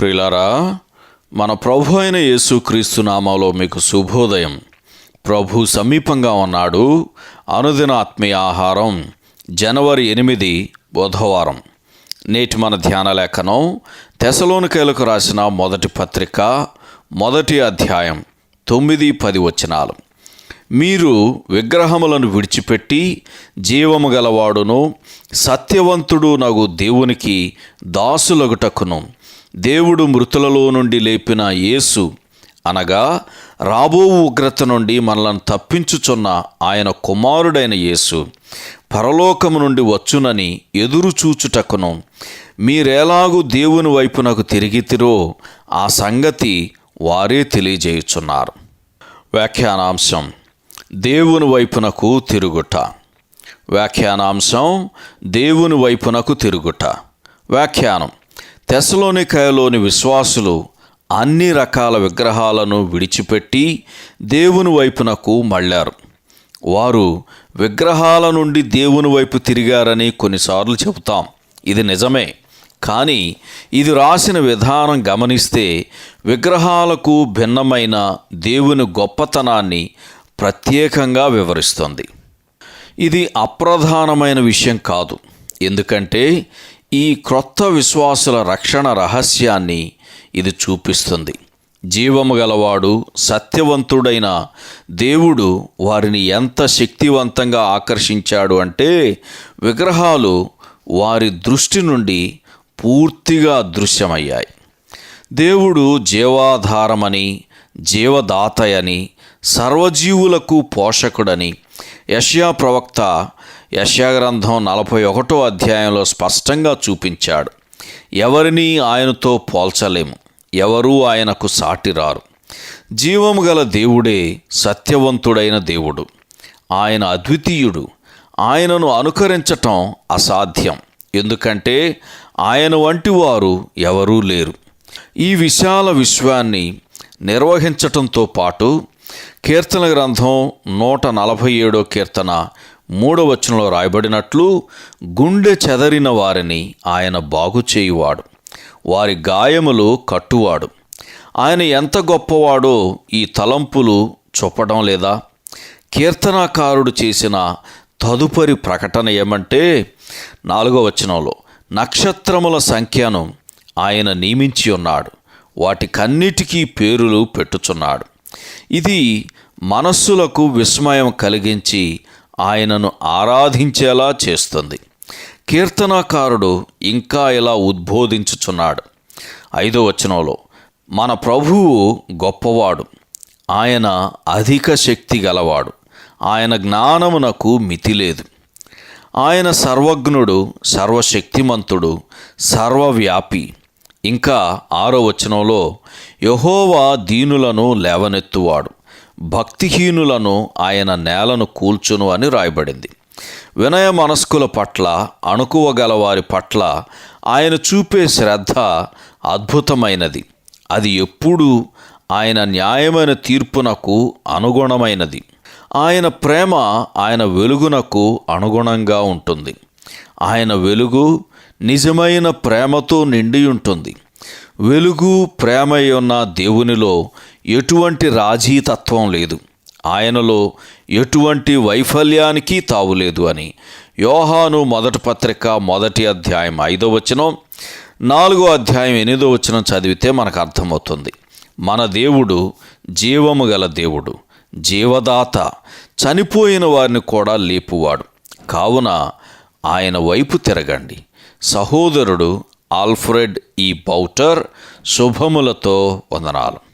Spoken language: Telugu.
ప్రియులారా మన ప్రభు అయిన యేసుక్రీస్తు నామంలో మీకు శుభోదయం. ప్రభు సమీపంగా ఉన్నాడు. అనుదిన ఆత్మీయ ఆహారం జనవరి ఎనిమిది బుధవారం. నేటి మన ధ్యాన లేఖనం తెసలోనికేలకు రాసిన మొదటి పత్రిక మొదటి అధ్యాయం తొమ్మిది పది వచనాలు. మీరు విగ్రహములను విడిచిపెట్టి జీవము గలవాడును సత్యవంతుడు నగు దేవునికి దాసులగుటకును. దేవుడు మృతులలో నుండి లేపిన యేసు అనగా రాబో ఉగ్రత నుండి మనలను తప్పించుచున్న ఆయన కుమారుడైన యేసు పరలోకము నుండి వచ్చునని ఎదురు చూచుటకును. మీరేలాగూ దేవుని వైపునకు తిరిగితిరో ఆ సంగతి వారే తెలియజేయుచున్నారు. వ్యాఖ్యానాంశం దేవుని వైపునకు తిరుగుట. వ్యాఖ్యానాంశం దేవుని వైపునకు తిరుగుట. వ్యాఖ్యానం తెసలోనికాయలోని విశ్వాసులు అన్ని రకాల విగ్రహాలను విడిచిపెట్టి దేవుని వైపునకు మళ్ళారు. వారు విగ్రహాల నుండి దేవుని వైపు తిరిగారని కొన్నిసార్లు చెబుతాం. ఇది నిజమే. కానీ ఇది రాసిన విధానం గమనిస్తే విగ్రహాలకు భిన్నమైన దేవుని గొప్పతనాన్ని ప్రత్యేకంగా వివరిస్తుంది. ఇది అప్రధానమైన విషయం కాదు. ఎందుకంటే ఈ క్రొత్త విశ్వాసుల రక్షణ రహస్యాన్ని ఇది చూపిస్తుంది. జీవము గలవాడు సత్యవంతుడైన దేవుడు వారిని ఎంత శక్తివంతంగా ఆకర్షించాడు అంటే విగ్రహాలు వారి దృష్టి నుండి పూర్తిగా అదృశ్యమయ్యాయి దేవుడు జీవాధారమని జీవదాతయని సర్వజీవులకు పోషకుడని యష్యా ప్రవక్త యష్యా గ్రంథం నలభై ఒకటో అధ్యాయంలో స్పష్టంగా చూపించాడు. ఎవరిని ఆయనతో పోల్చలేము. ఎవరూ ఆయనకు సాటిరారు జీవము గల దేవుడే సత్యవంతుడైన దేవుడు. ఆయన అద్వితీయుడు. ఆయనను అనుకరించటం అసాధ్యం. ఎందుకంటే ఆయన వంటి వారు ఎవరూ లేరు. ఈ విశాల విశ్వాన్ని నిర్వహించటంతో పాటు కీర్తన గ్రంథం నూట నలభై ఏడో కీర్తన మూడో వచనంలో రాయబడినట్లు గుండె చెదరిన వారిని ఆయన బాగు చేయువాడు. వారి గాయములు కట్టువాడు. ఆయన ఎంత గొప్పవాడో ఈ తలంపులు చూపడం లేదా? కీర్తనాకారుడు చేసిన తదుపరి ప్రకటన ఏమంటే నాలుగో వచనంలో నక్షత్రముల సంఖ్యను ఆయన నియమించి ఉన్నాడు. వాటికన్నిటికీ పేరులు పెట్టుచున్నాడు. ఇది మనస్సులకు విస్మయం కలిగించి ఆయనను ఆరాధించేలా చేస్తుంది. కీర్తనాకారుడు ఇంకా ఇలా ఉద్బోధించుచున్నాడు. ఐదో వచనంలో మన ప్రభువు గొప్పవాడు ఆయన అధిక శక్తి గలవాడు ఆయన జ్ఞానమునకు మితి లేదు. ఆయన సర్వజ్ఞుడు సర్వశక్తిమంతుడు సర్వవ్యాపి ఇంకా ఆరో వచనంలో యహోవా దీనులను లేవనెత్తువాడు భక్తిహీనులను ఆయన నేలను కూల్చును అని రాయబడింది. వినయ మనస్కుల పట్ల అణుకువగల వారి పట్ల ఆయన చూపే శ్రద్ధ అద్భుతమైనది. అది ఎప్పుడూ ఆయన న్యాయమైన తీర్పునకు అనుగుణమైనది. ఆయన ప్రేమ ఆయన వెలుగునకు అనుగుణంగా ఉంటుంది. ఆయన వెలుగు నిజమైన ప్రేమతో నిండి ఉంటుంది. వెలుగు ప్రేమ ఉన్న దేవునిలో ఎటువంటి రాజీతత్వం లేదు. ఆయనలో ఎటువంటి వైఫల్యానికి తావులేదు అని యోహాను మొదటి పత్రిక మొదటి అధ్యాయం ఐదో వచనం నాలుగో అధ్యాయం ఎనిమిదో వచనం చదివితే మనకు అర్థమవుతుంది. మన దేవుడు జీవము గల దేవుడు జీవదాత చనిపోయిన వారిని కూడా లేపువాడు. కావున ఆయన వైపు తిరగండి. సహోదరుడు ఆల్ఫ్రెడ్ ఈ బౌటర్ శుభములతో వందనాలు.